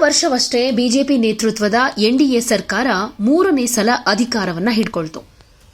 ವರ್ಷವಷ್ಟೇ BJP ನೇತೃತ್ವದ NDA ಸರ್ಕಾರ ಮೂರನೇ ಸಲ ಅಧಿಕಾರವನ್ನ ಹಿಡ್ಕೊಳ್ತು.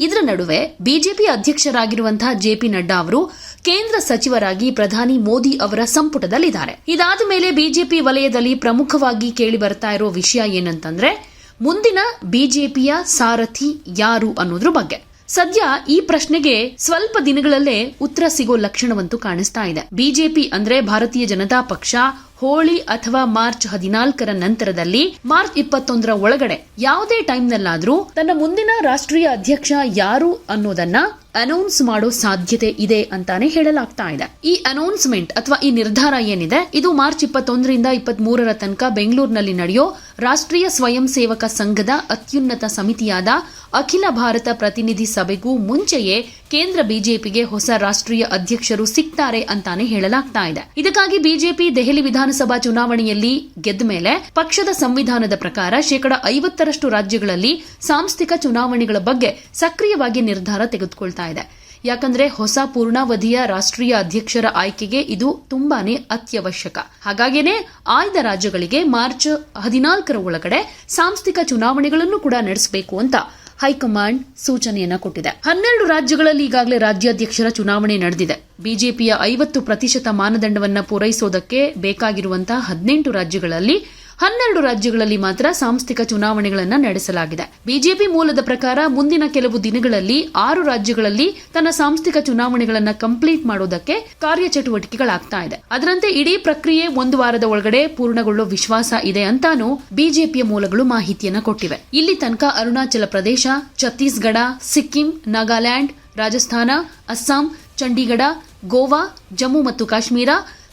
ಇದರ ನಡುವೆ ಬಿಜೆಪಿ ಅಧ್ಯಕ್ಷರಾಗಿರುವಂತಹ ಜೆಪಿ ನಡ್ಡಾ ಅವರು ಕೇಂದ್ರ ಸಚಿವರಾಗಿ ಪ್ರಧಾನಿ ಮೋದಿ ಅವರ ಸಂಪುಟದಲ್ಲಿದ್ದಾರೆ. ಇದಾದ ಮೇಲೆ ಬಿಜೆಪಿ ವಲಯದಲ್ಲಿ ಪ್ರಮುಖವಾಗಿ ಕೇಳಿ ಬರ್ತಾ ಇರೋ ವಿಷಯ ಏನಂತಂದ್ರೆ, ಮುಂದಿನ ಬಿಜೆಪಿಯ ಸಾರಥಿ ಯಾರು ಅನ್ನೋದ್ರ ಬಗ್ಗೆ. ಸದ್ಯ ಈ ಪ್ರಶ್ನೆಗೆ ಸ್ವಲ್ಪ ದಿನಗಳಲ್ಲೇ ಉತ್ತರ ಸಿಗೋ ಲಕ್ಷಣವಂತೂ ಕಾಣಿಸ್ತಾ ಇದೆ. ಬಿಜೆಪಿ ಅಂದ್ರೆ ಭಾರತೀಯ ಜನತಾ ಪಕ್ಷ ಹೋಳಿ ಅಥವಾ ಮಾರ್ಚ್ ಹದಿನಾಲ್ಕರ ನಂತರದಲ್ಲಿ ಮಾರ್ಚ್ ಇಪ್ಪತ್ತೊಂದರ ಒಳಗಡೆ ಯಾವುದೇ ಟೈಮ್ನಲ್ಲಾದರೂ ತನ್ನ ಮುಂದಿನ ರಾಷ್ಟ್ರೀಯ ಅಧ್ಯಕ್ಷ ಯಾರು ಅನ್ನೋದನ್ನ ಅನೌನ್ಸ್ ಮಾಡೋ ಸಾಧ್ಯತೆ ಇದೆ ಅಂತಾನೆ ಹೇಳಲಾಗ್ತಾ ಇದೆ. ಈ ಅನೌನ್ಸ್ಮೆಂಟ್ ಅಥವಾ ಈ ನಿರ್ಧಾರ ಏನಿದೆ? ಇದು ಮಾರ್ಚ್ ಇಪ್ಪತ್ತೊಂದರಿಂದ ಇಪ್ಪತ್ತ್ ಮೂರರ ತನಕ ಬೆಂಗಳೂರಿನಲ್ಲಿ ನಡೆಯೋ ರಾಷ್ಟ್ರೀಯ ಸ್ವಯಂ ಸೇವಕ ಸಂಘದ ಅತ್ಯುನ್ನತ ಸಮಿತಿಯಾದ ಅಖಿಲ ಭಾರತ ಪ್ರತಿನಿಧಿ ಸಭೆಗೂ ಮುಂಚೆಯೇ ಕೇಂದ್ರ ಬಿಜೆಪಿಗೆ ಹೊಸ ರಾಷ್ಟ್ರೀಯ ಅಧ್ಯಕ್ಷರು ಸಿಗ್ತಾರೆ ಅಂತಾನೆ ಹೇಳಲಾಗ್ತಾ ಇದೆ. ಇದಕ್ಕಾಗಿ ಬಿಜೆಪಿ ದೆಹಲಿ ವಿಧಾನಸಭಾ ಚುನಾವಣೆಯಲ್ಲಿ ಗೆದ್ದ ಮೇಲೆ ಪಕ್ಷದ ಸಂವಿಧಾನದ ಪ್ರಕಾರ ಶೇಕಡ ಐವತ್ತರಷ್ಟು ರಾಜ್ಯಗಳಲ್ಲಿ ಸಾಂಸ್ಥಿಕ ಚುನಾವಣೆಗಳ ಬಗ್ಗೆ ಸಕ್ರಿಯವಾಗಿ ನಿರ್ಧಾರ ತೆಗೆದುಕೊಳ್ತಾ ಇದೆ. ಯಾಕಂದ್ರೆ ಹೊಸ ಪೂರ್ಣಾವಧಿಯ ರಾಷ್ಟ್ರೀಯ ಅಧ್ಯಕ್ಷರ ಆಯ್ಕೆಗೆ ಇದು ತುಂಬಾನೇ ಅತ್ಯವಶ್ಯಕ. ಹಾಗಾಗೇನೆ ಆಯ್ದ ರಾಜ್ಯಗಳಿಗೆ ಮಾರ್ಚ್ ಹದಿನಾಲ್ಕರ ಒಳಗಡೆ ಸಾಂಸ್ಥಿಕ ಚುನಾವಣೆಗಳನ್ನು ಕೂಡ ನಡೆಸಬೇಕು ಅಂತ ಹೈಕಮಾಂಡ್ ಸೂಚನೆಯನ್ನ ಕೊಟ್ಟಿದೆ. ಹನ್ನೆರಡು ರಾಜ್ಯಗಳಲ್ಲಿ ಈಗಾಗಲೇ ರಾಜ್ಯಾಧ್ಯಕ್ಷರ ಚುನಾವಣೆ ನಡೆದಿದೆ. ಬಿಜೆಪಿಯ ಐವತ್ತು ಪ್ರತಿಶತ ಮಾನದಂಡವನ್ನು ಪೂರೈಸೋದಕ್ಕೆ ಬೇಕಾಗಿರುವಂತಹ ಹದಿನೆಂಟು ರಾಜ್ಯಗಳಲ್ಲಿ ಹನ್ನೆರಡು ರಾಜ್ಯಗಳಲ್ಲಿ ಮಾತ್ರ ಸಾಂಸ್ಥಿಕ ಚುನಾವಣೆಗಳನ್ನು ನಡೆಸಲಾಗಿದೆ. ಬಿಜೆಪಿ ಮೂಲದ ಪ್ರಕಾರ ಮುಂದಿನ ಕೆಲವು ದಿನಗಳಲ್ಲಿ ಆರು ರಾಜ್ಯಗಳಲ್ಲಿ ತನ್ನ ಸಾಂಸ್ಥಿಕ ಚುನಾವಣೆಗಳನ್ನು ಕಂಪ್ಲೀಟ್ ಮಾಡೋದಕ್ಕೆ ಕಾರ್ಯಚಟುವಟಿಕೆಗಳಾಗ್ತಾ ಇದೆ. ಅದರಂತೆ ಇಡೀ ಪ್ರಕ್ರಿಯೆ ಒಂದು ವಾರದ ಒಳಗಡೆ ಪೂರ್ಣಗೊಳ್ಳುವ ವಿಶ್ವಾಸ ಇದೆ ಅಂತಾನು ಬಿಜೆಪಿಯ ಮೂಲಗಳು ಮಾಹಿತಿಯನ್ನು ಕೊಟ್ಟಿವೆ. ಇಲ್ಲಿ ತನಕ ಅರುಣಾಚಲ ಪ್ರದೇಶ, ಛತ್ತೀಸ್ಗಢ, ಸಿಕ್ಕಿಂ, ನಾಗಾಲ್ಯಾಂಡ್, ರಾಜಸ್ಥಾನ, ಅಸ್ಸಾಂ, ಚಂಡೀಗಢ, ಗೋವಾ, ಜಮ್ಮು ಮತ್ತು ಕಾಶ್ಮೀರ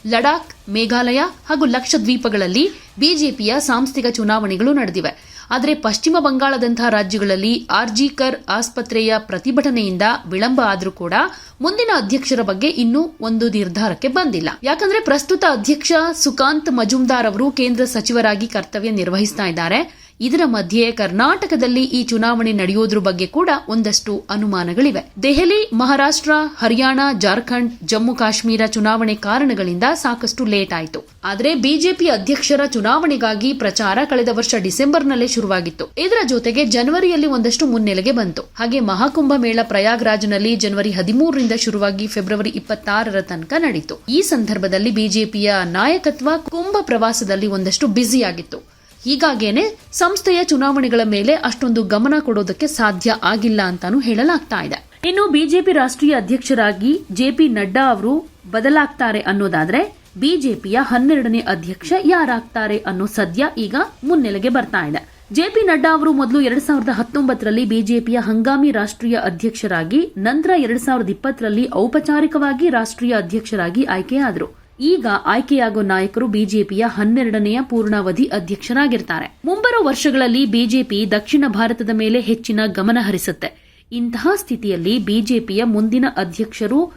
ಲಡಾಖ್, ಮೇಘಾಲಯ ಹಾಗೂ ಲಕ್ಷದ್ವೀಪಗಳಲ್ಲಿ ಬಿಜೆಪಿಯ ಸಾಂಸ್ಥಿಕ ಚುನಾವಣೆಗಳು ನಡೆದಿವೆ. ಆದರೆ ಪಶ್ಚಿಮ ಬಂಗಾಳದಂತಹ ರಾಜ್ಯಗಳಲ್ಲಿ ಆರ್ಜಿಕರ್ ಆಸ್ಪತ್ರೆಯ ಪ್ರತಿಭಟನೆಯಿಂದ ವಿಳಂಬ ಆದರೂ ಕೂಡ ಮುಂದಿನ ಅಧ್ಯಕ್ಷರ ಬಗ್ಗೆ ಇನ್ನೂ ಒಂದು ನಿರ್ಧಾರಕ್ಕೆ ಬಂದಿಲ್ಲ. ಯಾಕಂದ್ರೆ ಪ್ರಸ್ತುತ ಅಧ್ಯಕ್ಷ ಸುಕಾಂತ್ ಮಜುಮ್ದಾರ್ ಅವರು ಕೇಂದ್ರ ಸಚಿವರಾಗಿ ಕರ್ತವ್ಯ ನಿರ್ವಹಿಸ್ತಾ ಇದ್ದಾರೆ. ಇದರ ಮಧ್ಯೆ ಕರ್ನಾಟಕದಲ್ಲಿ ಈ ಚುನಾವಣೆ ನಡೆಯೋದ್ರ ಬಗ್ಗೆ ಕೂಡ ಒಂದಷ್ಟು ಅನುಮಾನಗಳಿವೆ. ದೆಹಲಿ, ಮಹಾರಾಷ್ಟ್ರ, ಹರಿಯಾಣ, ಜಾರ್ಖಂಡ್, ಜಮ್ಮು ಕಾಶ್ಮೀರ ಚುನಾವಣೆ ಕಾರಣಗಳಿಂದ ಸಾಕಷ್ಟು ಲೇಟ್ ಆಯಿತು. ಆದರೆ ಬಿಜೆಪಿ ಅಧ್ಯಕ್ಷರ ಚುನಾವಣೆಗಾಗಿ ಪ್ರಚಾರ ಕಳೆದ ವರ್ಷ ಡಿಸೆಂಬರ್ನಲ್ಲೇ ಶುರುವಾಗಿತ್ತು. ಇದರ ಜೊತೆಗೆ ಜನವರಿಯಲ್ಲಿ ಒಂದಷ್ಟು ಮುನ್ನೆಲೆಗೆ ಬಂತು. ಹಾಗೆ ಮಹಾಕುಂಭ ಮೇಳ ಪ್ರಯಾಗ್ರಾಜ್ನಲ್ಲಿ ಜನವರಿ ಹದಿಮೂರರಿಂದ ಶುರುವಾಗಿ ಫೆಬ್ರವರಿ ಇಪ್ಪತ್ತಾರರ ತನಕ ನಡೆಯಿತು ಈ ಸಂದರ್ಭದಲ್ಲಿ ಬಿಜೆಪಿಯ ನಾಯಕತ್ವ ಕುಂಭ ಪ್ರವಾಸದಲ್ಲಿ ಒಂದಷ್ಟು ಬ್ಯುಸಿಯಾಗಿತ್ತು. ಹೀಗಾಗೇನೆ ಸಂಸ್ಥೆಯ ಚುನಾವಣೆಗಳ ಮೇಲೆ ಅಷ್ಟೊಂದು ಗಮನ ಕೊಡೋದಕ್ಕೆ ಸಾಧ್ಯ ಆಗಿಲ್ಲ ಅಂತಾನೂ ಹೇಳಲಾಗ್ತಾ ಇದೆ. ಇನ್ನು ಬಿಜೆಪಿ ರಾಷ್ಟ್ರೀಯ ಅಧ್ಯಕ್ಷರಾಗಿ ಜೆಪಿ ನಡ್ಡಾ ಅವರು ಬದಲಾಗ್ತಾರೆ ಅನ್ನೋದಾದ್ರೆ ಬಿಜೆಪಿಯ ಹನ್ನೆರಡನೇ ಅಧ್ಯಕ್ಷ ಯಾರಾಗ್ತಾರೆ ಅನ್ನೋ ಸದ್ಯ ಈಗ ಮುನ್ನೆಲೆಗೆ ಬರ್ತಾ ಇದೆ. ಜೆಪಿ ನಡ್ಡಾ ಅವರು ಮೊದಲು ಎರಡ್ ಸಾವಿರದ ಹತ್ತೊಂಬತ್ತರಲ್ಲಿ ಬಿಜೆಪಿಯ ಹಂಗಾಮಿ ರಾಷ್ಟ್ರೀಯ ಅಧ್ಯಕ್ಷರಾಗಿ, ನಂತರ ಎರಡ್ ಸಾವಿರದ ಇಪ್ಪತ್ತರಲ್ಲಿ ಔಪಚಾರಿಕವಾಗಿ ರಾಷ್ಟ್ರೀಯ ಅಧ್ಯಕ್ಷರಾಗಿ ಆಯ್ಕೆಯಾದರು. ಈಗ ಆಯ್ಕೆಯಾಗೋ ನಾಯಕರು ಬಿಜೆಪಿಯ ಹನ್ನೆರಡನೆಯ ಪೂರ್ಣಾವಧಿ ಅಧ್ಯಕ್ಷರಾಗಿರ್ತಾರೆ. ಮುಂಬರುವ ವರ್ಷಗಳಲ್ಲಿ ಬಿಜೆಪಿ ದಕ್ಷಿಣ ಭಾರತದ ಮೇಲೆ ಹೆಚ್ಚಿನ ಗಮನ ಹರಿಸುತ್ತೆ. ಇಂತಹ ಸ್ಥಿತಿಯಲ್ಲಿ ಬಿಜೆಪಿಯ ಮುಂದಿನ ಅಧ್ಯಕ್ಷರು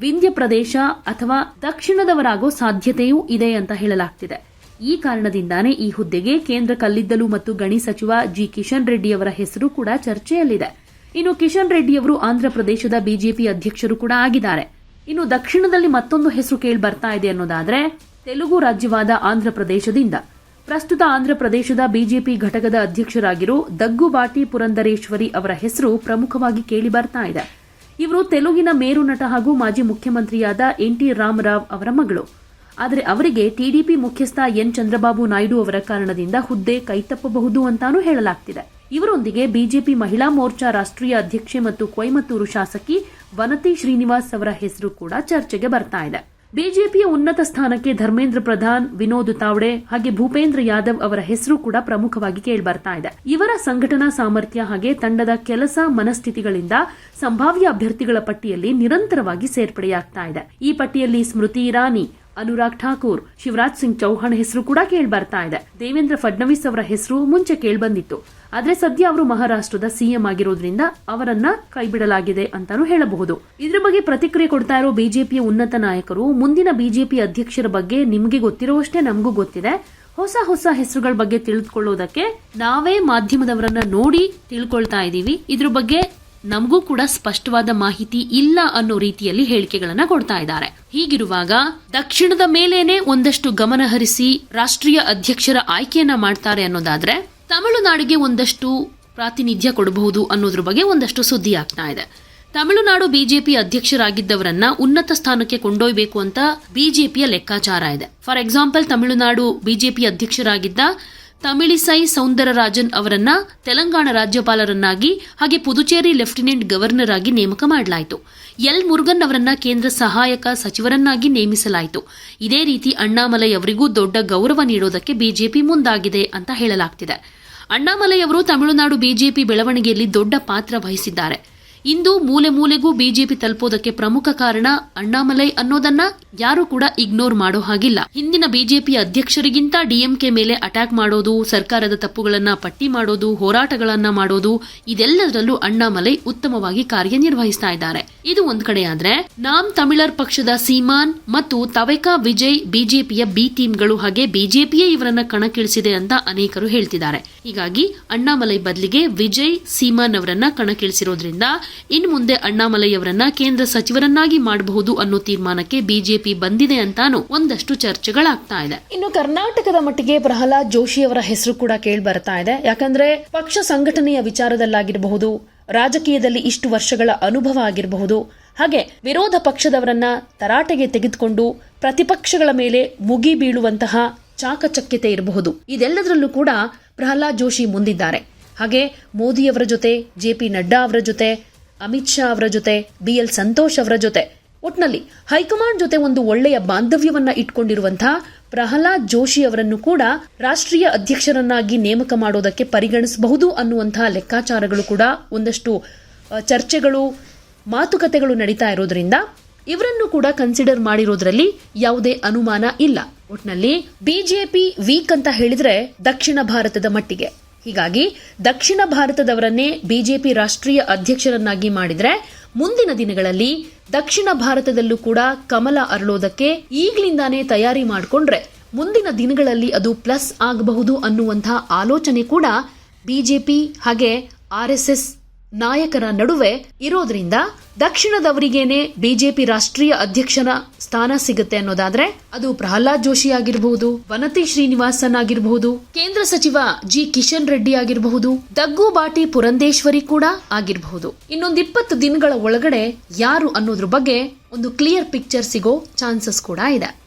ವಿಂಧ್ಯ ಪ್ರದೇಶ ಅಥವಾ ದಕ್ಷಿಣದವರಾಗೋ ಸಾಧ್ಯತೆಯೂ ಇದೆ ಅಂತ ಹೇಳಲಾಗ್ತಿದೆ. ಈ ಕಾರಣದಿಂದಾನೇ ಈ ಹುದ್ದೆಗೆ ಕೇಂದ್ರ ಕಲ್ಲಿದ್ದಲು ಮತ್ತು ಗಣಿ ಸಚಿವ ಜಿ. ಕಿಶನ್ ರೆಡ್ಡಿ ಅವರ ಹೆಸರು ಕೂಡ ಚರ್ಚೆಯಲ್ಲಿದೆ. ಇನ್ನು ಕಿಶನ್ ರೆಡ್ಡಿಯವರು ಆಂಧ್ರಪ್ರದೇಶದ ಬಿಜೆಪಿ ಅಧ್ಯಕ್ಷರು ಕೂಡ ಆಗಿದ್ದಾರೆ. ಇನ್ನು ದಕ್ಷಿಣದಲ್ಲಿ ಮತ್ತೊಂದು ಹೆಸರು ಕೇಳಿ ಬರ್ತಾ ಇದೆ ಅನ್ನೋದಾದ್ರೆ ತೆಲುಗು ರಾಜ್ಯವಾದ ಆಂಧ್ರಪ್ರದೇಶದಿಂದ ಪ್ರಸ್ತುತ ಆಂಧ್ರಪ್ರದೇಶದ ಬಿಜೆಪಿ ಘಟಕದ ಅಧ್ಯಕ್ಷರಾಗಿರೋ ದಗ್ಗುಬಾಟಿ ಪುರಂದರೇಶ್ವರಿ ಅವರ ಹೆಸರು ಪ್ರಮುಖವಾಗಿ ಕೇಳಿ ಬರ್ತಾ ಇದೆ. ಇವರು ತೆಲುಗಿನ ಮೇರು ನಟ ಹಾಗೂ ಮಾಜಿ ಮುಖ್ಯಮಂತ್ರಿಯಾದ ಎನ್ ಟಿ ರಾಮರಾವ್ ಅವರ ಮಗಳು. ಆದರೆ ಅವರಿಗೆ ಟಿಡಿಪಿ ಮುಖ್ಯಸ್ಥ ಎನ್ ಚಂದ್ರಬಾಬು ನಾಯ್ಡು ಅವರ ಕಾರಣದಿಂದ ಹುದ್ದೆ ಕೈತಪ್ಪಬಹುದು ಅಂತಾನೂ ಹೇಳಲಾಗ್ತಿದೆ. ಇವರೊಂದಿಗೆ ಬಿಜೆಪಿ ಮಹಿಳಾ ಮೋರ್ಚಾ ರಾಷ್ಟ್ರೀಯ ಅಧ್ಯಕ್ಷೆ ಮತ್ತು ಕೊಯಮತ್ತೂರು ಶಾಸಕಿ ವನತಿ ಶ್ರೀನಿವಾಸ್ ಅವರ ಹೆಸರು ಕೂಡ ಚರ್ಚೆಗೆ ಬರ್ತಾ ಇದೆ. ಬಿಜೆಪಿಯ ಉನ್ನತ ಸ್ಥಾನಕ್ಕೆ ಧರ್ಮೇಂದ್ರ ಪ್ರಧಾನ್, ವಿನೋದ್ ತಾವ್ಡೆ ಹಾಗೆ ಭೂಪೇಂದ್ರ ಯಾದವ್ ಅವರ ಹೆಸರು ಕೂಡ ಪ್ರಮುಖವಾಗಿ ಕೇಳಿಬರ್ತಾ ಇದೆ. ಇವರ ಸಂಘಟನಾ ಸಾಮರ್ಥ್ಯ ಹಾಗೆ ತಂಡದ ಕೆಲಸ ಮನಸ್ಥಿತಿಗಳಿಂದ ಸಂಭಾವ್ಯ ಅಭ್ಯರ್ಥಿಗಳ ಪಟ್ಟಿಯಲ್ಲಿ ನಿರಂತರವಾಗಿ ಸೇರ್ಪಡೆಯಾಗ್ತಾ ಇದೆ. ಈ ಪಟ್ಟಿಯಲ್ಲಿ ಸ್ಮೃತಿ ಇರಾನಿ ಅನುರಾಗ್ ಠಾಕೂರ್, ಶಿವರಾಜ್ ಸಿಂಗ್ ಚೌಹಾಣ್ ಹೆಸರು ಕೂಡ ಕೇಳ್ಬರ್ತಾ ಇದೆ. ದೇವೇಂದ್ರ ಫಡ್ನವೀಸ್ ಅವರ ಹೆಸರು ಮುಂಚೆ ಕೇಳ್ಬಂದಿತ್ತು ಆದ್ರೆ ಸದ್ಯ ಅವರು ಮಹಾರಾಷ್ಟ್ರದ ಸಿಎಂ ಆಗಿರೋದ್ರಿಂದ ಅವರನ್ನ ಕೈಬಿಡಲಾಗಿದೆ ಅಂತಾನೂ ಹೇಳಬಹುದು. ಇದ್ರ ಬಗ್ಗೆ ಪ್ರತಿಕ್ರಿಯೆ ಕೊಡ್ತಾ ಇರೋ ಬಿಜೆಪಿಯ ಉನ್ನತ ನಾಯಕರು, ಮುಂದಿನ ಬಿಜೆಪಿ ಅಧ್ಯಕ್ಷರ ಬಗ್ಗೆ ನಿಮ್ಗೆ ಗೊತ್ತಿರುವಷ್ಟೇ ನಮಗೂ ಗೊತ್ತಿದೆ. ಹೊಸ ಹೊಸ ಹೆಸರುಗಳ ಬಗ್ಗೆ ತಿಳಿದುಕೊಳ್ಳೋದಕ್ಕೆ ನಾವೇ ಮಾಧ್ಯಮದವರನ್ನ ನೋಡಿ ತಿಳ್ಕೊಳ್ತಾ ಇದ್ದೀವಿ ಇದ್ರ ಬಗ್ಗೆ ನಮಗೂ ಕೂಡ ಸ್ಪಷ್ಟವಾದ ಮಾಹಿತಿ ಇಲ್ಲ ಅನ್ನೋ ರೀತಿಯಲ್ಲಿ ಹೇಳಿಕೆಗಳನ್ನ ಕೊಡ್ತಾ ಇದ್ದಾರೆ. ಹೀಗಿರುವಾಗ ದಕ್ಷಿಣದ ಮೇಲೇನೆ ಒಂದಷ್ಟು ಗಮನ ಹರಿಸಿ ರಾಷ್ಟ್ರೀಯ ಅಧ್ಯಕ್ಷರ ಆಯ್ಕೆಯನ್ನ ಮಾಡ್ತಾರೆ ಅನ್ನೋದಾದ್ರೆ ತಮಿಳುನಾಡಿಗೆ ಒಂದಷ್ಟು ಪ್ರಾತಿನಿಧ್ಯ ಕೊಡಬಹುದು ಅನ್ನೋದ್ರ ಬಗ್ಗೆ ಒಂದಷ್ಟು ಸುದ್ದಿ ಆಗ್ತಾ ಇದೆ. ತಮಿಳುನಾಡು ಬಿಜೆಪಿ ಅಧ್ಯಕ್ಷರಾಗಿದ್ದವರನ್ನ ಉನ್ನತ ಸ್ಥಾನಕ್ಕೆ ಕೊಂಡೊಯ್ಬೇಕು ಅಂತ ಬಿಜೆಪಿಯ ಲೆಕ್ಕಾಚಾರ ಇದೆ. ಫಾರ್ ಎಕ್ಸಾಂಪಲ್, ತಮಿಳುನಾಡು ಬಿಜೆಪಿ ಅಧ್ಯಕ್ಷರಾಗಿದ್ದ ತಮಿಳಿಸೈ ಸೌಂದರರಾಜನ್ ಅವರನ್ನ ತೆಲಂಗಾಣ ರಾಜ್ಯಪಾಲರನ್ನಾಗಿ ಹಾಗೆ ಪುದುಚೇರಿ ಲೆಫ್ಟಿನೆಂಟ್ ಗವರ್ನರ್ ಆಗಿ ನೇಮಕ ಮಾಡಲಾಯಿತು. ಎಲ್ ಮುರುಗನ್ ಅವರನ್ನ ಕೇಂದ್ರ ಸಹಾಯಕ ಸಚಿವರನ್ನಾಗಿ ನೇಮಿಸಲಾಯಿತು. ಇದೇ ರೀತಿ ಅಣ್ಣಾಮಲೈ ಅವರಿಗೂ ದೊಡ್ಡ ಗೌರವ ನೀಡೋದಕ್ಕೆ ಬಿಜೆಪಿ ಮುಂದಾಗಿದೆ ಅಂತ ಹೇಳಲಾಗ್ತಿದೆ. ಅಣ್ಣಾಮಲೈ ಅವರು ತಮಿಳುನಾಡು ಬಿಜೆಪಿ ಬೆಳವಣಿಗೆಯಲ್ಲಿ ದೊಡ್ಡ ಪಾತ್ರ ವಹಿಸಿದ್ದಾರೆ. ಇಂದು ಮೂಲೆ ಮೂಲೆಗೂ ಬಿಜೆಪಿ ತಲುಪೋದಕ್ಕೆ ಪ್ರಮುಖ ಕಾರಣ ಅಣ್ಣಾಮಲೈ ಅನ್ನೋದನ್ನ ಯಾರು ಕೂಡ ಇಗ್ನೋರ್ ಮಾಡೋ ಹಾಗಿಲ್ಲ. ಹಿಂದಿನ ಬಿಜೆಪಿ ಅಧ್ಯಕ್ಷರಿಗಿಂತ ಡಿಎಂಕೆ ಮೇಲೆ ಅಟ್ಯಾಕ್ ಮಾಡೋದು, ಸರ್ಕಾರದ ತಪ್ಪುಗಳನ್ನ ಪಟ್ಟಿ ಮಾಡೋದು, ಹೋರಾಟಗಳನ್ನ ಮಾಡೋದು, ಇದೆಲ್ಲದರಲ್ಲೂ ಅಣ್ಣಾಮಲೈ ಉತ್ತಮವಾಗಿ ಕಾರ್ಯನಿರ್ವಹಿಸ್ತಾ ಇದ್ದಾರೆ. ಇದು ಒಂದ್ ಕಡೆ ಆದ್ರೆ, ನಾಮ್ ತಮಿಳರ್ ಪಕ್ಷದ ಸೀಮಾನ್ ಮತ್ತು ತವೆಕಾ ವಿಜಯ್ ಬಿಜೆಪಿಯ ಬಿ ಟೀಮ್ಗಳು ಹಾಗೆ ಬಿಜೆಪಿಯೇ ಇವರನ್ನ ಕಣಕ್ಕಿಳಿಸಿದೆ ಅಂತ ಅನೇಕರು ಹೇಳ್ತಿದ್ದಾರೆ. ಹೀಗಾಗಿ ಅಣ್ಣಾಮಲೈ ಬದಲಿಗೆ ವಿಜಯ್, ಸೀಮಾನ್ ಅವರನ್ನ ಕಣಕ್ಕಿಳಿಸಿರೋದ್ರಿಂದ ಇನ್ನು ಮುಂದೆ ಅಣ್ಣಾಮಲೈ ಅವರನ್ನ ಕೇಂದ್ರ ಸಚಿವರನ್ನಾಗಿ ಮಾಡಬಹುದು ಅನ್ನೋ ತೀರ್ಮಾನಕ್ಕೆ ಬಿಜೆಪಿ ಬಂದಿದೆ ಅಂತಾನು ಒಂದಷ್ಟು ಚರ್ಚೆಗಳಾಗ್ತಾ ಇದೆ. ಇನ್ನು ಕರ್ನಾಟಕದ ಮಟ್ಟಿಗೆ ಪ್ರಹ್ಲಾದ್ ಜೋಶಿ ಅವರ ಹೆಸರು ಕೂಡ ಕೇಳಿ ಬರ್ತಾ ಇದೆ. ಯಾಕಂದ್ರೆ ಪಕ್ಷ ಸಂಘಟನೆಯ ವಿಚಾರದಲ್ಲಾಗಿರಬಹುದು, ರಾಜಕೀಯದಲ್ಲಿ ಇಷ್ಟು ವರ್ಷಗಳ ಅನುಭವ ಆಗಿರಬಹುದು, ಹಾಗೆ ವಿರೋಧ ಪಕ್ಷದವರನ್ನ ತರಾಟೆಗೆ ತೆಗೆದುಕೊಂಡು ಪ್ರತಿಪಕ್ಷಗಳ ಮೇಲೆ ಮುಗಿ ಬೀಳುವಂತಹ ಚಾಕಚಕ್ಯತೆ ಇರಬಹುದು. ಇದೆಲ್ಲದರಲ್ಲೂ ಕೂಡ ಪ್ರಹ್ಲಾದ್ ಜೋಶಿ ಮುಂದಿದ್ದಾರೆ. ಹಾಗೆ ಮೋದಿಯವರ ಜೊತೆ, ಜೆ ಪಿ ನಡ್ಡಾ ಅವರ ಜೊತೆ, ಅಮಿತ್ ಶಾ ಅವರ ಜೊತೆ, ಬಿ ಎಲ್ ಸಂತೋಷ್ ಅವರ ಜೊತೆ ಒಟ್ನಲ್ಲಿ ಹೈಕಮಾಂಡ್ ಜೊತೆ ಒಂದು ಒಳ್ಳೆಯ ಬಾಂಧವ್ಯವನ್ನ ಇಟ್ಕೊಂಡಿರುವಂತಹ ಪ್ರಹ್ಲಾದ್ ಜೋಶಿ ಅವರನ್ನು ಕೂಡ ರಾಷ್ಟ್ರೀಯ ಅಧ್ಯಕ್ಷರನ್ನಾಗಿ ನೇಮಕ ಮಾಡೋದಕ್ಕೆ ಪರಿಗಣಿಸಬಹುದು ಅನ್ನುವಂತಹ ಲೆಕ್ಕಾಚಾರಗಳು ಕೂಡ ಒಂದಷ್ಟು ಚರ್ಚೆಗಳು, ಮಾತುಕತೆಗಳು ನಡೀತಾ ಇರೋದ್ರಿಂದ ಇವರನ್ನು ಕೂಡ ಕನ್ಸಿಡರ್ ಮಾಡಿರೋದ್ರಲ್ಲಿ ಯಾವುದೇ ಅನುಮಾನ ಇಲ್ಲ. ಒಟ್ನಲ್ಲಿ ಬಿಜೆಪಿ ವೀಕ್ ಅಂತ ಹೇಳಿದ್ರೆ ದಕ್ಷಿಣ ಭಾರತದ ಮಟ್ಟಿಗೆ. ಹೀಗಾಗಿ ದಕ್ಷಿಣ ಭಾರತದವರನ್ನೇ ಬಿಜೆಪಿ ರಾಷ್ಟ್ರೀಯ ಅಧ್ಯಕ್ಷರನ್ನಾಗಿ ಮಾಡಿದರೆ ಮುಂದಿನ ದಿನಗಳಲ್ಲಿ ದಕ್ಷಿಣ ಭಾರತದಲ್ಲೂ ಕೂಡ ಕಮಲ ಅರಳೋದಕ್ಕೆ ಈಗಲಿಂದಾನೇ ತಯಾರಿ ಮಾಡಿಕೊಂಡ್ರೆ ಮುಂದಿನ ದಿನಗಳಲ್ಲಿ ಅದು ಪ್ಲಸ್ ಆಗಬಹುದು ಅನ್ನುವಂಥ ಆಲೋಚನೆ ಕೂಡ ಬಿಜೆಪಿ ಹಾಗೆ ಆರ್ಎಸ್ಎಸ್ ನಾಯಕರ ನಡುವೆ ಇರೋದ್ರಿಂದ ದಕ್ಷಿಣದವರಿಗೇನೆ ಬಿಜೆಪಿ ರಾಷ್ಟ್ರೀಯ ಅಧ್ಯಕ್ಷನ ಸ್ಥಾನ ಸಿಗುತ್ತೆ ಅನ್ನೋದಾದ್ರೆ ಅದು ಪ್ರಹ್ಲಾದ್ ಜೋಶಿ ಆಗಿರಬಹುದು, ವನತಿ ಶ್ರೀನಿವಾಸನ್ ಆಗಿರಬಹುದು, ಕೇಂದ್ರ ಸಚಿವ ಜಿ ಕಿಶನ್ ರೆಡ್ಡಿ ಆಗಿರಬಹುದು, ದಗ್ಗು ಬಾಟಿ ಪುರಂದೇಶ್ವರಿ ಕೂಡ ಆಗಿರಬಹುದು. ಇನ್ನೊಂದು ಇಪ್ಪತ್ತು ದಿನಗಳ ಒಳಗಡೆ ಯಾರು ಅನ್ನೋದ್ರ ಬಗ್ಗೆ ಒಂದು ಕ್ಲಿಯರ್ ಪಿಕ್ಚರ್ ಸಿಗೋ ಚಾನ್ಸಸ್ ಕೂಡ ಇದೆ.